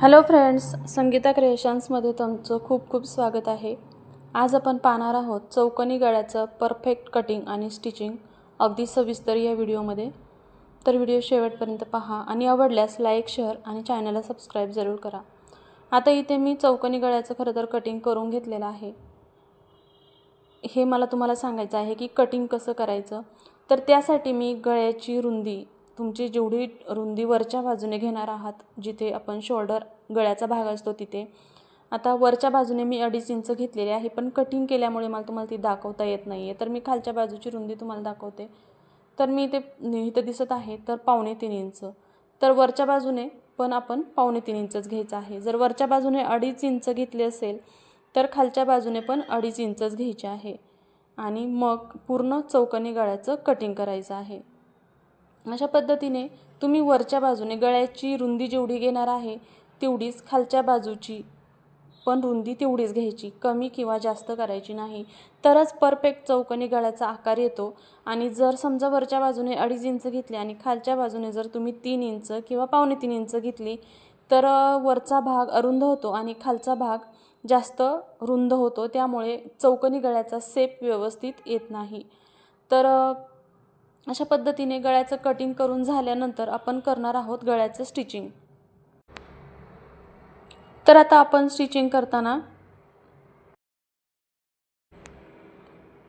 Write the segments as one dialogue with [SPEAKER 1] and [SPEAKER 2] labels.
[SPEAKER 1] Hello friends Sangeeta क्रिएशन्समध्ये तुमचं खूप खूप स्वागत आहे. आज आपण पाहणार आहोत चौकनी गळ्याचं परफेक्ट कटिंग आणि स्टिचिंग अगदी सविस्तर या व्हिडिओमध्ये. तर व्हिडिओ शेवटपर्यंत पहा आणि आवडल्यास लाईक शेअर आणि चॅनलला सबस्क्राईब जरूर करा. आता इथे मी चौकनी गळ्याचं खरं तर कटिंग करून घेतलेलं आहे. हे मला तुम्हाला सांगायचं आहे की कटिंग कसं करायचं? तर त्यासाठी मी गळ्याची रुंदी तुमची जेवढी रुंदी वरच्या बाजूने घेणार आहात जिथे आपण शोल्डर गळ्याचा भाग असतो तिथे. आता वरच्या बाजूने मी अडीच इंच घेतलेली आहे पण कटिंग केल्यामुळे मला तुम्हाला ती दाखवता येत नाही आहे तर मी खालच्या बाजूची रुंदी तुम्हाला दाखवते. तर मी ते इथं दिसत आहे तर पावणे तीन इंच. तर वरच्या बाजूने पण आपण पावणे तीन इंचच घ्यायचं आहे. जर वरच्या बाजूने अडीच इंच घेतले असेल तर खालच्या बाजूने पण अडीच इंचच घ्यायचे आहे. आणि मग पूर्ण चौकनी गळ्याचं कटिंग करायचं आहे. अशा पद्धतीने तुम्ही वरच्या बाजूने गळ्याची रुंदी जेवढी घेणार आहे तेवढीच खालच्या बाजूची पण रुंदी तेवढीच घ्यायची. कमी किंवा जास्त करायची नाही. तरच परफेक्ट चौकनी गळ्याचा आकार येतो आणि जर समजा वरच्या बाजूने अडीच इंच घेतली आणि खालच्या बाजूने जर तुम्ही तीन इंच किंवा पावणे तीन इंच घेतली तर वरचा भाग अरुंद होतो आणि खालचा भाग जास्त रुंद होतो. त्यामुळे चौकनी गळ्याचा सेप व्यवस्थित येत नाही. तर अशा पद्धतीने गळ्याचं कटिंग करून झाल्यानंतर आपण करणार आहोत गळ्याचं स्टिचिंग तर आता आपण स्टिचिंग करताना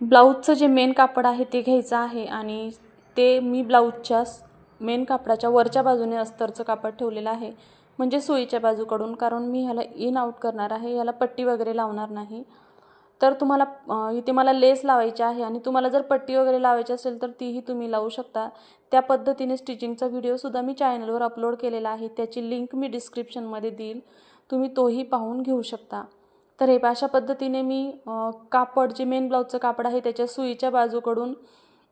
[SPEAKER 1] ब्लाऊजचं जे मेन कापड आहे ते घ्यायचं आहे आणि ते मी ब्लाऊजच्या मेन कापडाच्या वरच्या बाजूने अस्तरचं कापड ठेवलेलं आहे. म्हणजे सुईच्या बाजूकडून कारण मी ह्याला इन आऊट करणार आहे ह्याला पट्टी वगैरे लावणार नाही. तर तुम्हाला इथे मला लेस लावायची आहे आणि तुम्हाला जर पट्टी वगैरे लावायची असेल तर तीही तुम्ही लावू शकता. त्या पद्धतीने स्टिचिंगचा व्हिडिओसुद्धा मी चॅनलवर अपलोड केलेला आहे. त्याची लिंक मी डिस्क्रिप्शनमध्ये देईल. तुम्ही तोही पाहून घेऊ शकता. तर हे अशा पद्धतीने मी कापड जे मेन ब्लाऊजचं कापड आहे त्याच्या सुईच्या बाजूकडून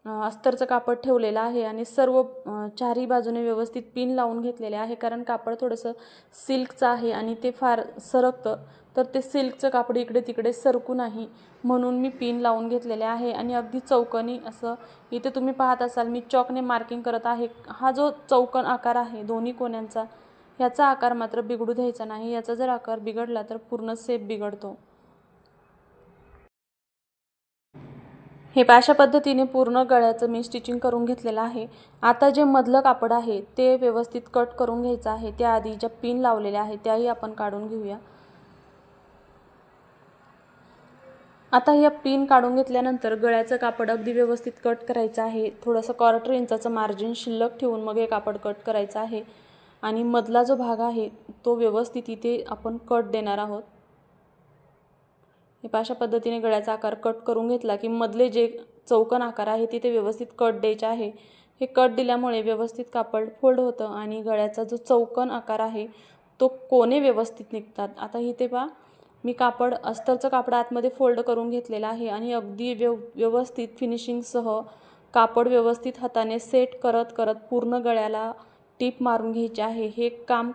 [SPEAKER 1] अस्तरचं कापड ठेवलेलं आहे आणि सर्व चारही बाजूने व्यवस्थित पिन लावून घेतलेले आहे. कारण कापड थोडंसं सिल्कचं आहे आणि ते फार सरकतं. तर ते सिल्कचं कापड इकडे तिकडे सरकू नाही म्हणून मी पिन लावून घेतलेले आहे. आणि अगदी चौकनी असं इथे तुम्ही पाहत असाल मी चॉकने मार्किंग करत आहे. हा जो चौकन आकार आहे दोन्ही कोण्यांचा ह्याचा आकार मात्र बिघडू द्यायचा नाही. याचा जर आकार बिघडला तर पूर्ण सेप बिघडतो. हे अशा पद्धतीने पूर्ण गळ्याचं मी स्टिचिंग करून घेतलेलं आहे. आता जे मधलं कापड आहे ते व्यवस्थित कट करून घ्यायचं आहे. त्याआधी ज्या पिन लावलेल्या आहेत त्याही आपण काढून घेऊया. आता या पिन काढून घेतल्यानंतर गळ्याचं कापड अगदी व्यवस्थित कट करायचं आहे. थोडंसं क्वार्टर इंचाचं मार्जिन शिल्लक ठेवून मग हे कापड कट करायचं आहे. आणि मधला जो भाग आहे तो व्यवस्थित इथे आपण कट देणार आहोत. हे अशा पद्धतीने गळ्याचा आकार कट करून घेतला की मधले जे चौकन आकार आहे तिथे व्यवस्थित कट द्यायचे आहे. हे कट दिल्यामुळे व्यवस्थित कापड फोल्ड होतं आणि गळ्याचा जो चौकन आकार आहे तो कोणे व्यवस्थित निघतात. आता इथे पहा मी कापड अस्तरचं कापड आतमध्ये फोल्ड करून घेतलेलं आहे आणि अगदी व्यव व्यवस्थित फिनिशिंगसह कापड व्यवस्थित हाताने सेट करत करत पूर्ण गळ्याला टीप मारून घ्यायची आहे. हे काम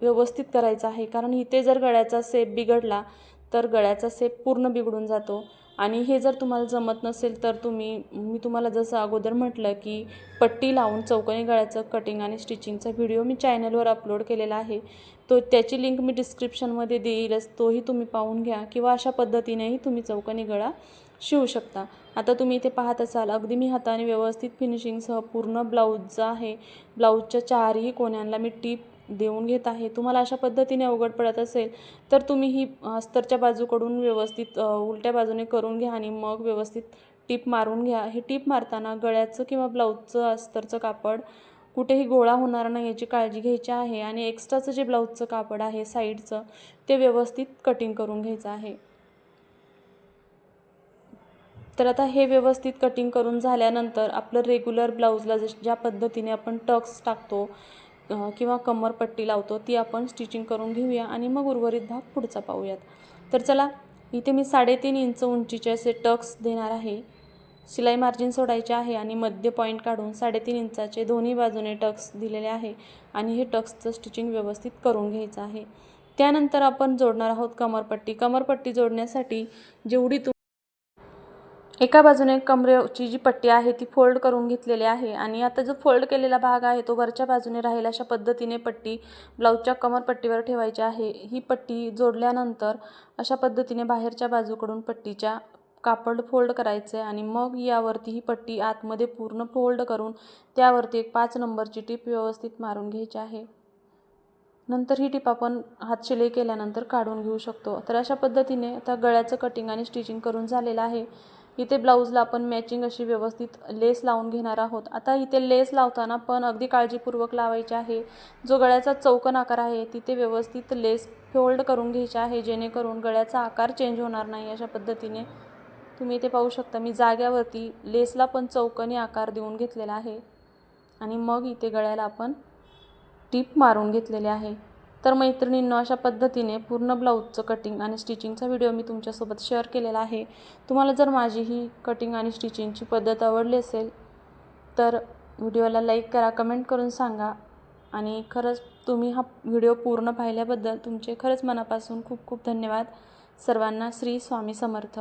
[SPEAKER 1] व्यवस्थित करायचं आहे. कारण इथे जर गळ्याचा सेप बिघडला तर गळ्याचा सेप पूर्ण बिघडून जातो. आणि हे जर तुम्हाला जमत नसेल तर तुम्ही मी तुम्हाला जसं अगोदर म्हटलं की पट्टी लावून चौकनी गळ्याचं कटिंग आणि स्टिचिंगचा व्हिडिओ मी चॅनलवर अपलोड केलेला आहे. तो त्याची लिंक मी डिस्क्रिप्शनमध्ये देईलच. तोही तुम्ही पाहून घ्या किंवा अशा पद्धतीनेही तुम्ही चौकनी गळा शिवू शकता. आता तुम्ही इथे पाहत असाल अगदी मी हाताने व्यवस्थित फिनिशिंगसह पूर्ण ब्लाऊजचा आहे ब्लाऊजच्या चारही कोण्यांना मी टीप देऊन घेत आहे. तुम्हाला अशा पद्धतीने अवघड पडत असेल तर तुम्ही ही अस्तरच्या बाजूकडून व्यवस्थित उलट्या बाजूने करून घ्या आणि मग व्यवस्थित टीप मारून घ्या. हे टीप मारताना गळ्याचं किंवा ब्लाऊजचं अस्तरचं कापड कुठेही गोळा होणार नाही याची काळजी घ्यायची आहे आणि एक्स्ट्राचं जे ब्लाऊजचं कापड आहे साईडचं ते व्यवस्थित कटिंग करून घ्यायचं आहे. तर आता हे व्यवस्थित कटिंग करून झाल्यानंतर आपलं रेग्युलर ब्लाऊजला जश ज्या पद्धतीने आपण टक्स टाकतो किंवा कमरपट्टी लावतो ती आपण स्टिचिंग करून घेऊया आणि मग उर्वरित भाग पुढचा पाहूयात. तर चला इथे मी साडेतीन इंच उंचीचे असे टक्स देणार आहे. शिलाई मार्जिन सोडायचे आहे आणि मध्य पॉईंट काढून साडेतीन इंचाचे दोन्ही बाजूने टक्स दिलेले आहे आणि हे टक्सचं स्टिचिंग व्यवस्थित करून घ्यायचं आहे. त्यानंतर आपण जोडणार आहोत कमरपट्टी कमरपट्टी जोडण्यासाठी जेवढी तुम एका बाजूने कमरेची जी पट्टी आहे ती फोल्ड करून घेतलेली आहे आणि आता जो फोल्ड केलेला भाग आहे तो वरच्या बाजूने राहील अशा पद्धतीने पट्टी ब्लाऊजच्या कमरपट्टीवर ठेवायची आहे. ही पट्टी जोडल्यानंतर अशा पद्धतीने बाहेरच्या बाजूकडून पट्टीच्या कापड फोल्ड करायचं आहे आणि मग यावरती ही पट्टी आतमध्ये पूर्ण फोल्ड करून त्यावरती एक पाच नंबरची टीप व्यवस्थित मारून घ्यायची आहे. नंतर ही टीप आपण हात शिलाई केल्यानंतर काढून घेऊ शकतो. तर अशा पद्धतीने आता गळ्याचं कटिंग आणि स्टिचिंग करून झालेलं आहे. इथे ब्लाऊजला आपण मॅचिंग अशी व्यवस्थित लेस लावून घेणार आहोत. आता इथे लेस लावताना पण अगदी काळजीपूर्वक लावायची आहे. जो गळ्याचा चौकन आकार आहे तिथे व्यवस्थित लेस फोल्ड करून घ्यायचे आहे जेणेकरून गळ्याचा आकार चेंज होणार नाही अशा पद्धतीने. तुम्ही इथे पाहू शकता मी जाग्यावरती लेसला पण चौकनी आकार देऊन घेतलेला आहे. आणि मग इथे गळ्याला आपण टीप मारून घेतलेले आहे. तर मैत्रिणींनो अशा पद्धतीने पूर्ण ब्लाऊजचं कटिंग आणि स्टिचिंगचा व्हिडिओ मी तुमच्यासोबत शेअर केलेला आहे. तुम्हाला जर माझी ही कटिंग आणि स्टिचिंगची पद्धत आवडली असेल तर व्हिडिओला लाईक करा कमेंट करून सांगा. आणि खरंच तुम्ही हा व्हिडिओ पूर्ण पाहिल्याबद्दल तुमचे खरंच मनापासून खूप खूप धन्यवाद. सर्वांना श्री स्वामी समर्थ.